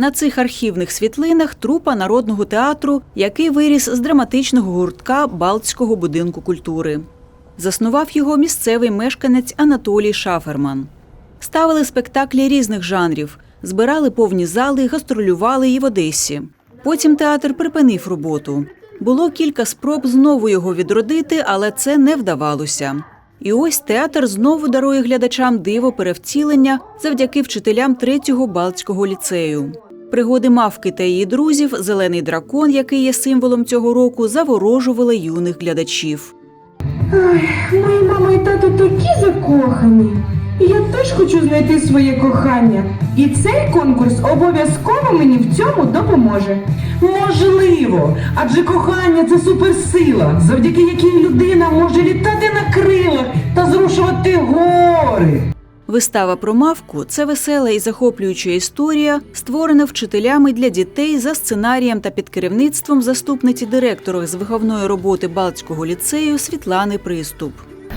На цих архівних світлинах трупа народного театру, який виріс з драматичного гуртка Балтського будинку культури. Заснував його місцевий мешканець Анатолій Шаферман. Ставили спектаклі різних жанрів, збирали повні зали, гастролювали і в Одесі. Потім театр припинив роботу. Було кілька спроб знову його відродити, але це не вдавалося. І ось театр знову дарує глядачам диво перевтілення завдяки вчителям третього Балтського ліцею. Пригоди мавки та її друзів, зелений дракон, який є символом цього року, заворожували юних глядачів. Мої мама і тато такі закохані. Я теж хочу знайти своє кохання. І цей конкурс обов'язково мені в цьому допоможе. Можливо, адже кохання це суперсила, завдяки якій людина може літати на крилах та зрушувати гори. Вистава про мавку це весела і захоплююча історія, створена вчителями для дітей за сценарієм та під керівництвом заступниці директора з виховної роботи Балтського ліцею Світлани Приступ.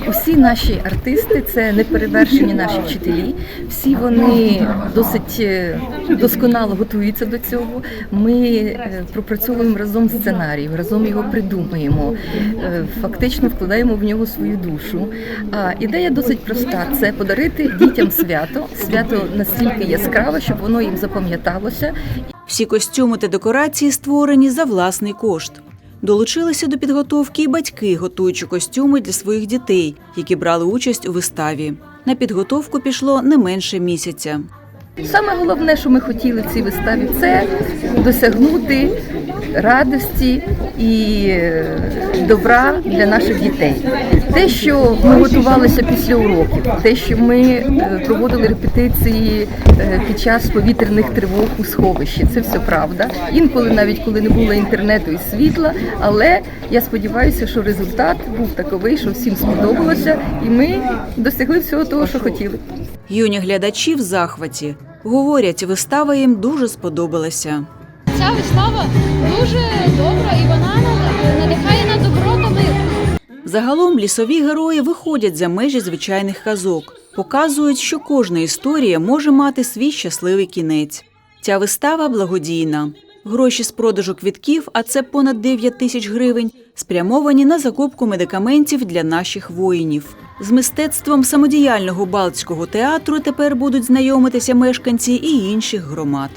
Усі наші артисти це неперевершені наші вчителі. Всі вони досить е, досконало готуються до цього. Ми е, пропрацьовуємо разом сценарій, разом його придумуємо, е, фактично вкладаємо в нього свою душу. А ідея досить проста: це подарити дітям свято, свято настільки яскраве, щоб воно їм запам'яталося Всі костюми та декорації створені за власний кошт. Долучилися до підготовки і батьки, готуючи костюми для своїх дітей, які брали участь у виставі. На підготовку пішло не менше місяця. Саме головне, що ми хотіли в цій виставі, це досягнути радості і е, добра для наших дітей. Те, що ми готувалися після уроків, те, що ми е, проводили репетиції е, під час повітряних тривог у сховищі, це все правда. Інколи, навіть коли не було інтернету і світла, але я сподіваюся, що результат був таковий, що всім сподобалося, і ми досягли всього того, що хотіли. Юні глядачі в захваті. Говорять, вистава їм дуже сподобалася. Ця вистава дуже добра і вона надихає на добро та. Загалом лісові герої виходять за межі звичайних казок, показують, що кожна історія може мати свій щасливий кінець. Ця вистава благодійна. Гроші з продажу квітків, а це понад 9 тисяч гривень, спрямовані на закупку медикаментів для наших воїнів. З мистецтвом самодіяльного Балтського театру тепер будуть знайомитися мешканці і інших громад.